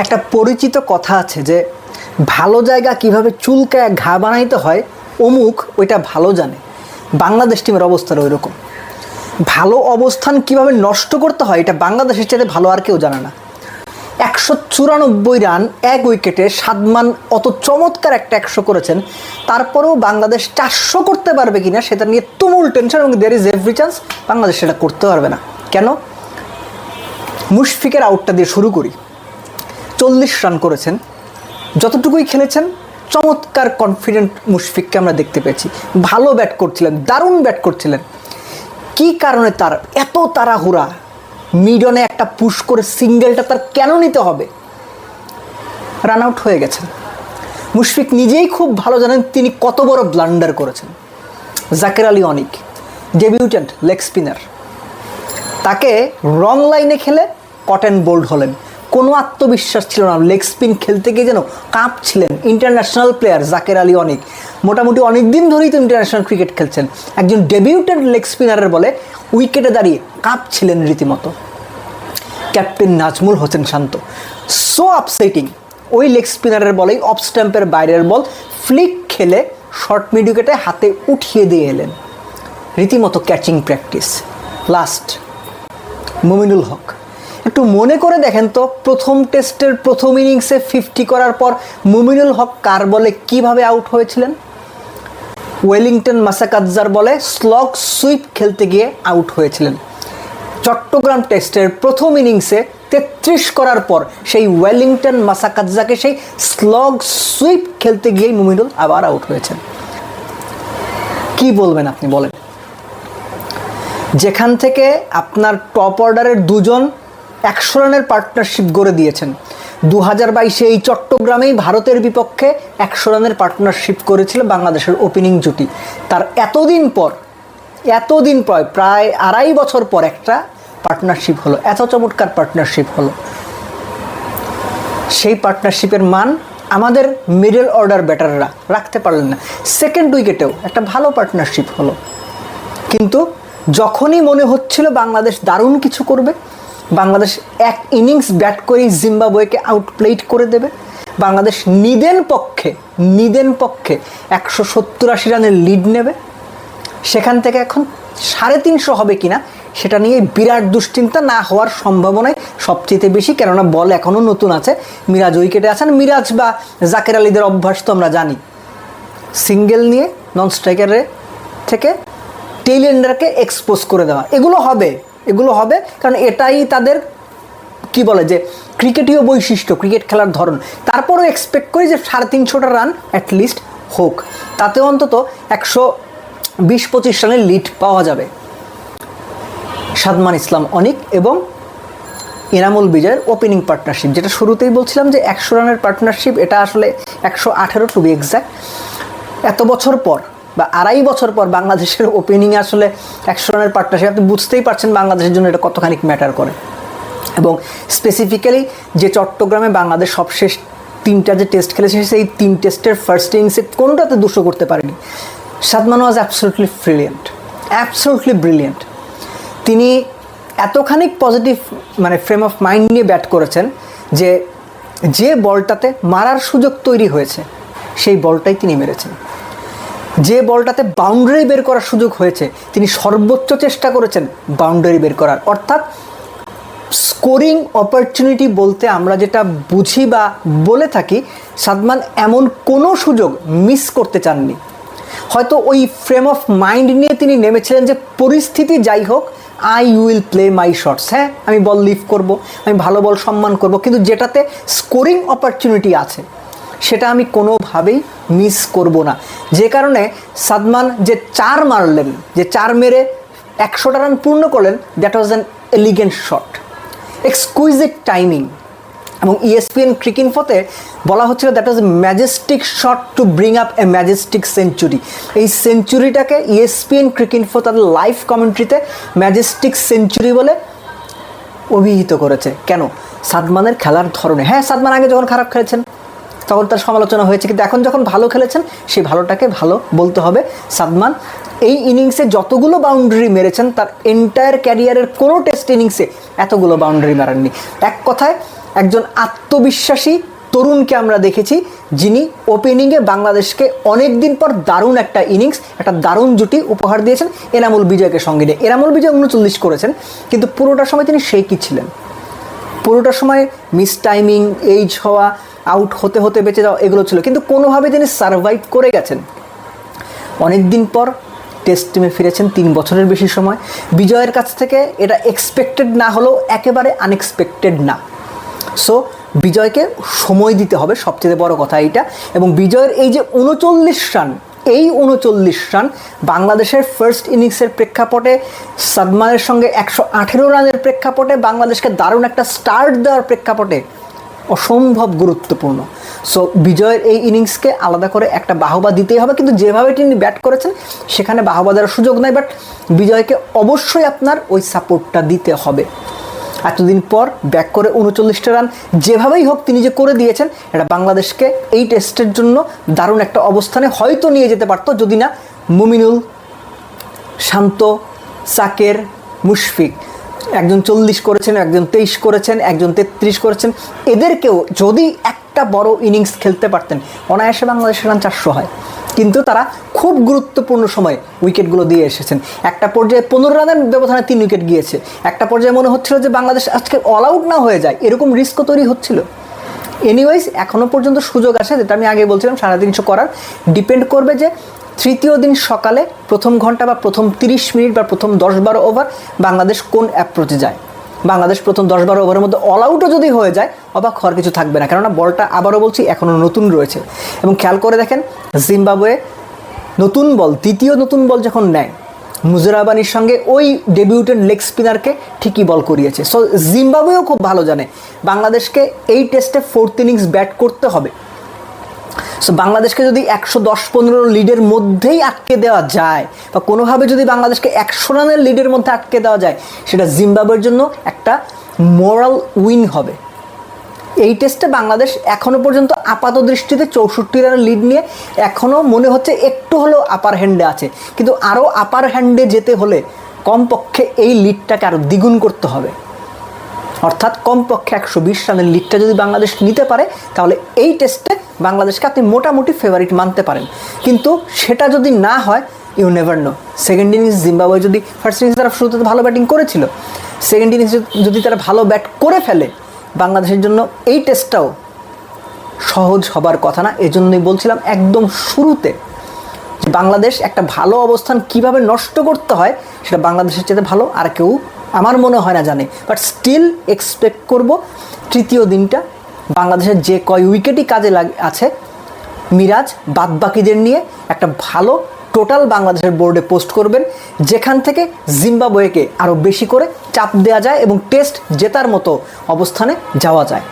একটা পরিচিত কথা আছে যে ভালো জায়গা কীভাবে চুলকায় ঘা বানাইতে হয়, অমুক ওইটা ভালো জানে। বাংলাদেশ টিমের অবস্থাটা ওই রকম ভালো অবস্থান কীভাবে নষ্ট করতে হয়, এটা বাংলাদেশের চাইতে ভালো আর কেউ জানে না। একশো চুরানব্বই রান, এক উইকেটে সাদমান অত চমৎকার একটা একশো করেছেন, তারপরেও বাংলাদেশ চারশো করতে পারবে কি না সেটা নিয়ে তুমুল টেনশন এবং there is every chance Bangladesh সেটা করতে পারবে না। কেন? মুশফিকের আউটটা দিয়ে শুরু করি। চল্লিশ রান করেছেন। যতটুকুই খেলেছেন, চমৎকার কনফিডেন্ট মুশফিককে আমরা দেখতে পেয়েছি। ভালো ব্যাট করছিলেন, দারুণ ব্যাট করছিলেন। কি কারণে তার এত তাড়াহুড়া? মিডনে একটা পুশ করে সিঙ্গেলটা তার কেন নিতে হবে? রান আউট হয়ে গেছেন। মুশফিক নিজেই খুব ভালো জানেন, তিনি কত বড় ব্লান্ডার করেছেন। Zaker Ali Anik debutante leg spinner তাকে রং লাইনে খেলে কটেন বোল্ড হলেন। কোনো আত্মবিশ্বাস ছিল না। লেগ স্পিন খেলতে গিয়ে যেন কাঁপছিলেন ইন্টারন্যাশনাল প্লেয়ার জাকের আলী অনেক। মোটামুটি অনেক দিন ধরেই তো ইন্টারন্যাশনাল ক্রিকেট খেলছেন। একজন ডেবিউটেড লেগ স্পিনারের বলে উইকেটে দাঁড়িয়ে কাঁপছিলেন রীতিমতো। Captain Najmul Hossain Shanto. So upsetting ওই লেগ স্পিনারের বলেই অফ স্ট্যাম্পের বাইরের বল ফ্লিক খেলে শর্ট মিড উইকেটে হাতে উঠিয়ে দিয়ে এলেন। রীতিমতো catching practice last Mominul Haque. একটু মনে করে দেখেন তো, প্রথম টেস্টের প্রথম ইনিংসে ফিফটি করার পর মুমিনুল হক কার বলে কীভাবে আউট হয়েছিলেন? ওয়েলিংটন মাসাকাজ্জার বলে স্লগ সুইপ খেলতে গিয়ে আউট হয়েছিলেন। চট্টগ্রাম টেস্টের প্রথম ইনিংসে তেত্রিশ করার পর সেই ওয়েলিংটন মাসাকাজ্জাকে সেই স্লগ সুইপ খেলতে গিয়েই মুমিনুল আবার আউট হয়েছেন। কি বলবেন আপনি বলেন? যেখান থেকে আপনার টপ অর্ডারের দুজন একশো রানের পার্টনারশিপ গড়ে দিয়েছেন। দু হাজার বাইশে এই চট্টগ্রামেই ভারতের বিপক্ষে একশো রানের পার্টনারশিপ করেছিল বাংলাদেশের ওপেনিং জুটি। তার এতদিন পর এতদিন পর, প্রায় আড়াই বছর পর একটা পার্টনারশিপ হলো, এত চমৎকার পার্টনারশিপ হলো। সেই পার্টনারশিপের মান আমাদের মিডল অর্ডার ব্যাটাররা রাখতে পারলেন না। সেকেন্ড উইকেটেও একটা ভালো পার্টনারশিপ হলো। কিন্তু যখনই মনে হচ্ছিল বাংলাদেশ দারুণ কিছু করবে বাংলাদেশ এক ইনিংস ব্যাট করেই জিম্বাবুয়েকে আউটপ্লেট করে দেবে। বাংলাদেশ নিদেন পক্ষে নিদেন পক্ষে একশো সত্তর আশি রানের লিড নেবে। সেখান থেকে এখন সাড়ে তিনশো হবে কিনা, সেটা নিয়ে বিরাট দুশ্চিন্তা না হওয়ার সম্ভাবনাই সবচেয়ে বেশি, কেননা বল এখনও নতুন আছে। মিরাজ উইকেটে আছেন। মিরাজ বা জাকের আলীদের অভ্যাস তো আমরা জানি। সিঙ্গেল নিয়ে নন স্ট্রাইকারে থেকে টেইলেন্ডারকে এক্সপোজ করে দেওয়া। এগুলো হবে। এগুলো হবে, কারণ এটাই তাদের, কি বলে যে, ক্রিকেটীয় বৈশিষ্ট্য, ক্রিকেট খেলার ধরন। তারপরেও এক্সপেক্ট করি যে সাড়ে তিনশোটা রান অ্যাটলিস্ট হোক। তাতে অন্তত একশো বিশ পঁচিশ রানের লিড পাওয়া যাবে। সাদমান ইসলাম অনিক এবং এনামুল বিজয়ের ওপেনিং পার্টনারশিপ যেটা শুরুতেই বলছিলাম যে একশো রানের পার্টনারশিপ এটা আসলে একশো আঠেরো টু বি এক্স্যাক্ট এত বছর পর বা আড়াই বছর পর বাংলাদেশের ওপেনিংয়ে আসলে একশো রানের পার্টনারশিপ আপনি বুঝতেই পারছেন বাংলাদেশের জন্য এটা কতখানি ম্যাটার করে। এবং স্পেসিফিক্যালি যে চট্টগ্রামে বাংলাদেশ সবশেষ তিনটা যে টেস্ট খেলেছে সেই তিন টেস্টের ফার্স্ট ইনিংসে কোনোটাতে দুশো করতে পারেনি। Sadman was absolutely brilliant absolutely brilliant তিনি এতখানি পজিটিভ মানে ফ্রেম অফ মাইন্ড নিয়ে ব্যাট করেছেন যে যে বলটাতে মারার সুযোগ তৈরি হয়েছে, সেই বলটাই তিনি মেরেছেন। যে বলটাতে বাউন্ডারি বের করার সুযোগ হয়েছে, তিনি সর্বোচ্চ চেষ্টা করেছেন বাউন্ডারি বের করার। অর্থাৎ স্কোরিং অপরচুনিটি বলতে আমরা যেটা বুঝি বা বলে থাকি, সাদমান এমন কোনো সুযোগ মিস করতে চাননি। হয়তো ওই ফ্রেম অফ মাইন্ড নিয়ে তিনি নেমেছিলেন যে, পরিস্থিতি যাই হোক I will play my shots হ্যাঁ আমি বল লিভ করব, আমি ভালো বল সম্মান করব, কিন্তু যেটাতে স্কোরিং অপরচুনিটি আছে সেটা আমি কোনোভাবেই মিস করব না। যে কারণে সাদমান যে চার মারলেন, যে চার মেরে একশোটা রান পূর্ণ করলেন that was an elegant shot exquisite timing এবং ইএসপিএন ক্রিকিন ক্রিকিনফোতে বলা হচ্ছিল that was majestic shot to bring up a majestic century এই সেঞ্চুরিটাকে ইএসপিএন ক্রিকিনফো তাদের লাইভ কমেন্ট্রিতে ম্যাজেস্টিক সেঞ্চুরি বলে অভিহিত করেছে। কেন? সাদমানের খেলার ধরনে। হ্যাঁ সাদমান আগে যখন খারাপ খেলেছেন তখন তার সমালোচনা হয়েছে। কিন্তু এখন যখন ভালো খেলেছেন সেই ভালোটাকে ভালো বলতে হবে। সাদমান, এই ইনিংসে যতগুলো বাউন্ডারি মেরেছেন, তার এন্টায়ার ক্যারিয়ারের কোনো টেস্ট ইনিংসে এতগুলো বাউন্ডারি মারেননি। এক কথায়, একজন আত্মবিশ্বাসী তরুণকে আমরা দেখেছি, যিনি ওপেনিংয়ে বাংলাদেশকে অনেক দিন পর দারুণ একটা ইনিংস একটা দারুণ জুটি উপহার দিয়েছেন, এনামুল বিজয়কে সঙ্গে নিয়ে। এনামুল বিজয় উনচল্লিশ করেছেন, কিন্তু পুরোটা সময় তিনি সেই ছিলেন? পুরোটা সময় মিস টাইমিং এইজ হওয়া আউট হতে হতে বেঁচে যাওয়া এগুলো ছিল। কিন্তু কোনোভাবে তিনি সার্ভাইভ করে গেছেন। অনেক দিন পর টেস্ট টিমে ফিরেছেন, তিন বছরের বেশি সময়। বিজয়ের কাছ থেকে এটা এক্সপেক্টেড না হলেও একেবারে আনএক্সপেক্টেড না। সো বিজয়কে সময় দিতে হবে, সবচেয়ে বড় কথা এইটা। এবং বিজয়ের এই যে উনচল্লিশ রান, এই উনচল্লিশ রান বাংলাদেশের ফার্স্ট ইনিংসের প্রেক্ষাপটে, সাদমানের সঙ্গে একশো আঠেরো রানের প্রেক্ষাপটে, বাংলাদেশকে দারুণ একটা স্টার্ট দেওয়ার প্রেক্ষাপটে অসম্ভব গুরুত্বপূর্ণ। সো বিজয়ের এই ইনিংসকে আলাদা করে একটা বাহবা দিতেই হবে, কিন্তু যেভাবে তিনি ব্যাট করেছেন, সেখানে বাহবা দেওয়ার সুযোগ নাই বাট বিজয়কে অবশ্যই আপনার ওই সাপোর্টটা দিতে হবে। এতদিন পর ব্যাক করে উনচল্লিশটা রান যেভাবেই হোক তিনি যে করে দিয়েছেন, এটা বাংলাদেশকে এই টেস্টের জন্য দারুণ একটা অবস্থানে হয়তো নিয়ে যেতে পারতো, যদি না মুমিনুল, শান্ত, সাকের, মুশফিক। একজন চল্লিশ করেছেন, একজন তেইশ করেছেন, একজন তেত্রিশ করেছেন। এদেরকেও যদি একটা বড় ইনিংস খেলতে পারতেন, অনায়াসে বাংলাদেশের রান চারশো হয়। কিন্তু তারা খুব গুরুত্বপূর্ণ সময়ে উইকেটগুলো দিয়ে এসেছেন। একটা পর্যায়ে পনেরো রানের ব্যবধানে তিন উইকেট গিয়েছে। একটা পর্যায়ে মনে হচ্ছিল যে বাংলাদেশ আজকে অল আউট না হয়ে যায়, এরকম রিস্কও তৈরি হচ্ছিল। এনিওয়াইজ এখনও পর্যন্ত সুযোগ আছে, যেটা আমি আগে বলছিলাম সাড়ে তিনশো করার। ডিপেন্ড করবে যে তৃতীয় দিন সকালে প্রথম ঘণ্টা বা প্রথম তিরিশ মিনিট বা প্রথম দশ বারো ওভার বাংলাদেশ কোন অ্যাপ্রোচে যায়? বাংলাদেশ প্রথম দশ বারো ওভারের মধ্যে অল আউটও যদি হয়ে যায়, অবাক হওয়ার কিছু থাকবে না। কেননা বলটা আবারও বলছি, এখনও নতুন রয়েছে। এবং খেয়াল করে দেখেন, জিম্বাবুয়ে নতুন বল, দ্বিতীয় নতুন বল যখন নেয় মুজরাবানির সঙ্গে ওই ডেবিউটেড লেগ স্পিনারকে ঠিকই বল করিয়েছে। সো জিম্বাবুয়েও খুব ভালো জানে, বাংলাদেশকে এই টেস্টে ফোর্থ ইনিংস ব্যাট করতে হবে। সো বাংলাদেশকে যদি একশো দশ পনেরো লিডের মধ্যেই আটকে দেওয়া যায়, বা কোনোভাবে যদি বাংলাদেশকে একশো রানের লিডের মধ্যে আটকে দেওয়া যায়, সেটা জিম্বাবুয়ের জন্য একটা মোরাল উইন হবে। এই টেস্টে বাংলাদেশ এখনও পর্যন্ত আপাত দৃষ্টিতে চৌষট্টি রানের লিড নিয়ে এখনও মনে হচ্ছে একটু হলেও আপার হ্যান্ডে আছে। কিন্তু আরও আপার হ্যান্ডে যেতে হলে কমপক্ষে এই লিডটাকে আরও দ্বিগুণ করতে হবে। অর্থাৎ কমপক্ষে একশো বিশ রানের লিডটা যদি বাংলাদেশ নিতে পারে, তাহলে এই টেস্টে বাংলাদেশকে আপনি মোটামুটি ফেভারিট মানতে পারেন। কিন্তু সেটা যদি না হয় you never know second innings Zimbabwe যদি ফার্স্ট ইনিংস তারা শুরুতে ভালো ব্যাটিং করেছিল। সেকেন্ড ইনিংস যদি তারা ভালো ব্যাট করে ফেলে, বাংলাদেশের জন্য এই টেস্টটাও সহজ হবার কথা না। এজন্যই বলছিলাম একদম শুরুতে বাংলাদেশ একটা ভালো অবস্থান কীভাবে নষ্ট করতে হয়, সেটা বাংলাদেশের চেয়ে ভালো। আর কেউ আমার মনে হয় না জানে। বাট স্টিল এক্সপেক্ট করব তৃতীয় দিনটা বাংলাদেশের যে কয় উইকেটই কাজে আছে, মিরাজ বাদবাকিদের নিয়ে একটা ভালো টোটাল বাংলাদেশের বোর্ডে পোস্ট করবেন, যেখান থেকে জিম্বাবুয়েকে আরও বেশি করে চাপ দেওয়া যায় এবং টেস্ট জেতার মতো অবস্থানে যাওয়া যায়।